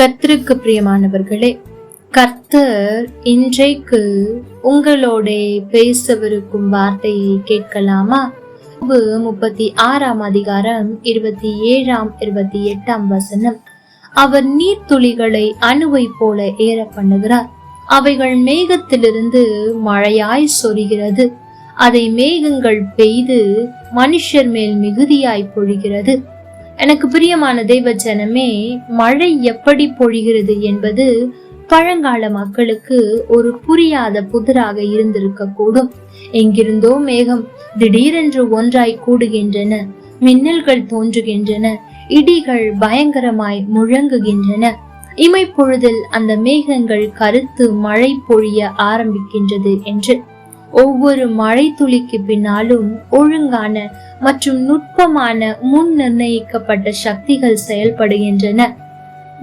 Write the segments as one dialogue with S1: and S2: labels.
S1: கர்த்தருக்கு பிரியமானவர்களே கர்த்தர் இன்றைக்கு உங்களோட பேசவிருக்கும் வார்த்தையை கேட்கலாமா? முப்பத்தி ஆறாம் அதிகாரம் இருபத்தி ஏழாம் இருபத்தி எட்டாம் வசனம். அவர் நீர்த்துளிகளை அணுவை போல ஏற பண்ணுகிறார் அவைகள் மேகத்திலிருந்து மழையாய் சொரிகிறது. அதை மேகங்கள் பெய்து மனுஷர் மேல் மிகுதியாய் பொழிகிறது. எனக்கு பிரியமான தெய்வ ஜனமே மழை எப்படி பொழிகிறது என்பது பழங்கால மக்களுக்கு ஒரு புரியாத புதிராக இருந்திருக்க கூடும் எங்கிருந்தோ மேகம் திடீரென்று ஒன்றாய் கூடுகின்றன மின்னல்கள் தோன்றுகின்றன இடிகள் பயங்கரமாய் முழங்குகின்றன. இமைப்பொழுதில் அந்த மேகங்கள் கருத்து மழை பொழிய ஆரம்பிக்கின்றது என்று ஒவ்வொரு மழை துளிக்கு பின்னாலும் ஒழுங்கான மற்றும் நுட்பமான முன் நிர்ணயிக்கப்பட்ட சக்திகள் செயல்படுகின்றன.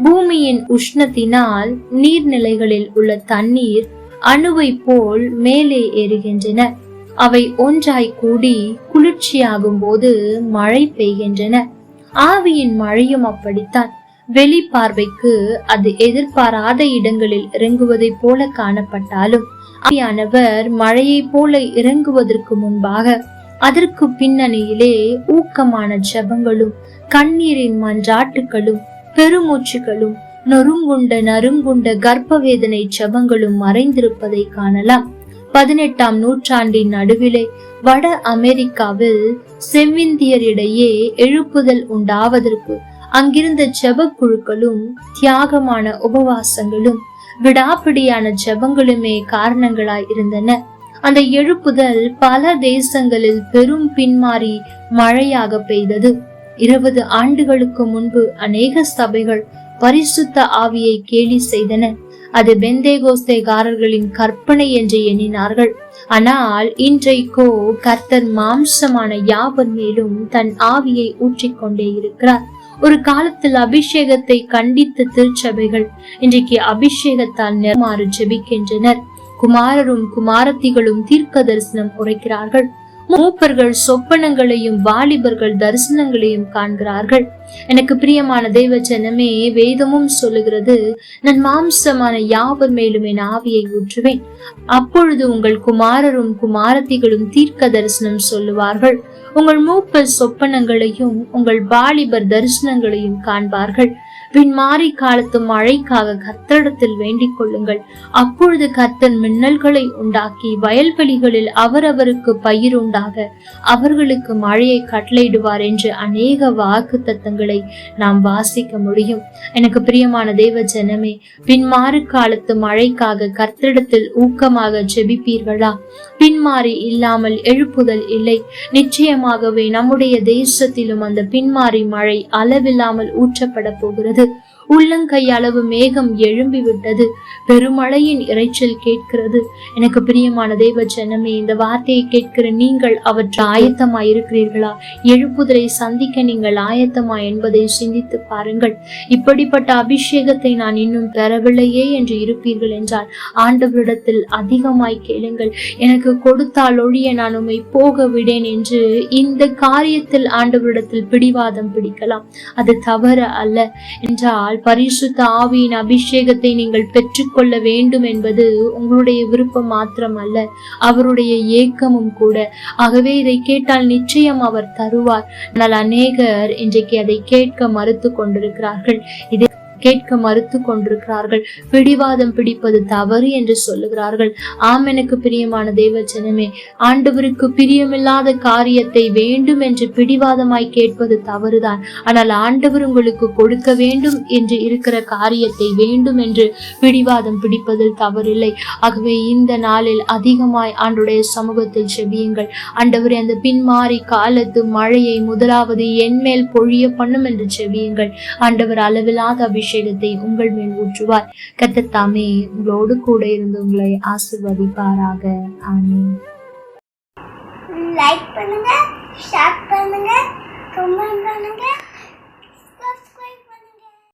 S1: பூமியின் உஷ்ணத்தினால் நீர்நிலைகளில் உள்ள தண்ணீர் அணுவை போல் மேலே ஏறுகின்றன. அவை ஒன்றாய் கூடி குளிர்ச்சியாகும் போது மழை பெய்கின்றன. ஆவியின் மழையும் அப்படித்தான். வெளி பார்வைக்கு அது எதிர்பாராத இடங்களில் இறங்குவதைப் போல காணப்பட்டாலும் ஆவியானவர் மழையை போல இறங்குவதற்கு முன்பாக அதற்கு பின்னணியிலே ஊக்கமான ஜபங்களும் கண்ணீரின் மன்றாட்டுகளும் பெருமூச்சுகளும் நொறுங்குண்ட நறுங்குண்ட கர்ப்ப வேதனை ஜபங்களும் மறைந்திருப்பதை காணலாம். பதினெட்டாம் நூற்றாண்டின் நடுவிலே வட அமெரிக்காவில் செவ்விந்தியரிடையே எழுப்புதல் உண்டாவதற்கு அங்கிருந்த ஜப குழுக்களும் தியாகமான உபவாசங்களும் விடாப்பிடியான ஜபங்களுமே காரணங்களாய் இருந்தன. அந்த எழுப்புதல் பல தேசங்களில் பெரும் பின்மாறி மழையாக பெய்தது. இருபது ஆண்டுகளுக்கு முன்பு அநேக சபைகள் பரிசுத்த ஆவியை கேலி செய்தன. அது பெந்தேகோஸ்தேகாரர்களின் கற்பனை என்று எண்ணினார்கள். ஆனால் இன்றைக்கோ கர்த்தர் மாம்சமான யாவர் மேலும் தன் ஆவியை ஊற்றிக்கொண்டே இருக்கிறார். ஒரு காலத்தில் அபிஷேகத்தை கண்டித்த திருச்சபைகள் இன்றைக்கு அபிஷேகத்தால் நிறமாறு ஜெபிக்கின்றனர். குமாரரும் குமாரத்திகளும் தீர்க்க தரிசனம் உரைக்கிறார்கள். மூப்பர்கள் சொப்பனங்களையும் வாலிபர்கள் தரிசனங்களையும் காண்கிறார்கள். எனக்கு பிரியமான தெய்வ ஜனமே வேதமும் சொல்லுகிறது நான் மாம்சமான யாவர் மேலும் என் ஆவியை ஊற்றுவேன். அப்பொழுது உங்கள் குமாரரும் குமாரத்திகளும் தீர்க்க தரிசனம் சொல்லுவார்கள். உங்கள் மூப்ப சொப்பனங்களையும் உங்கள் வாலிபர் தரிசனங்களையும் காண்பார்கள். பின்மாறி காலத்து மழைக்காக கத்தடத்தில் வேண்டிக் கொள்ளுங்கள். அப்பொழுது கத்தன் மின்னல்களை உண்டாக்கி வயல்வெளிகளில் அவரவருக்கு பயிர் உண்டாக அவர்களுக்கு மழையை கட்டளையிடுவார் என்று அநேக வாக்கு தத்தங்களை நாம் வாசிக்க முடியும். எனக்கு பிரியமான தேவ ஜனமே பின்மாறு காலத்து மழைக்காக கர்த்தரிடத்தில் ஊக்கமாக ஜெபிப்பீர்களா? பின்மாறி இல்லாமல் எழுப்புதல் இல்லை. நிச்சயமாகவே நம்முடைய தேசத்திலும் அந்த பின்மாறி மழை அளவில்லாமல் ஊற்றப்பட போகிறது. thực உள்ளங்கை அளவு மேகம் எழும்பி விட்டது பெருமழையின் இறைச்சல் கேட்கிறது. எனக்கு பிரியமான தேவ ஜனமே இந்த வார்த்தையை கேட்கிற நீங்கள் அவற்றை ஆயத்தமா இருக்கிறீர்களா எழுப்புதலை சந்திக்க நீங்கள் ஆயத்தமா என்பதை சிந்தித்து பாருங்கள். இப்படிப்பட்ட அபிஷேகத்தை நான் இன்னும் பெறவில்லையே என்று இருப்பீர்கள் என்றால் ஆண்டவரிடத்தில் அதிகமாய் கேளுங்கள். எனக்கு கொடுத்தால் ஒழிய நான் உண்மை போக விடேன் என்று இந்த காரியத்தில் ஆண்டவரிடத்தில் பிடிவாதம் பிடிக்கலாம். அது தவறு அல்ல. என்றால் பரிசுத்த ஆவியின் அபிஷேகத்தை நீங்கள் பெற்றுக்கொள்ள வேண்டும் என்பது உங்களுடைய விருப்பம் மாத்திரம் அல்ல அவருடைய ஏக்கமும் கூட. ஆகவே இதை கேட்டால் நிச்சயம் அவர் தருவார். ஆனால் அநேகர் இன்றைக்கு அதை கேட்க மறுத்து கொண்டிருக்கிறார்கள். இதை கேட்க மறுத்து கொண்டிருக்கிறார்கள். பிடிவாதம் பிடிப்பது தவறு என்று சொல்லுகிறார்கள். ஆம் எனக்கு பிரியமான தேவ ஜனமே ஆண்டவருக்கு பிரியமில்லாத காரியத்தை வேண்டும் என்று பிடிவாதமாய் கேட்பது தவறுதான். ஆனால் ஆண்டவர் உங்களுக்கு கொடுக்க வேண்டும் என்று இருக்கிற காரியத்தை வேண்டும் என்று பிடிவாதம் பிடிப்பதில் தவறில்லை. ஆகவே இந்த நாளில் அதிகமாய் ஆண்டுடைய சமூகத்தில் செபியுங்கள். ஆண்டவரே அந்த பின்மாறி காலத்து மழையை முதலாவது என்மேல் பொழிய பண்ணும் என்று செபியுங்கள். ஆண்டவர் அளவில்லாத அபிஷேகத்தை உங்கள் மேல் ஊற்றுவார். கத்தத்தாமே உங்களோடு கூட இருந்து உங்களை ஆசிர்வதிப்பாராக. ஆமென்.
S2: லைக் பண்ணுங்க ஷேர் பண்ணுங்க கமெண்ட் பண்ணுங்க.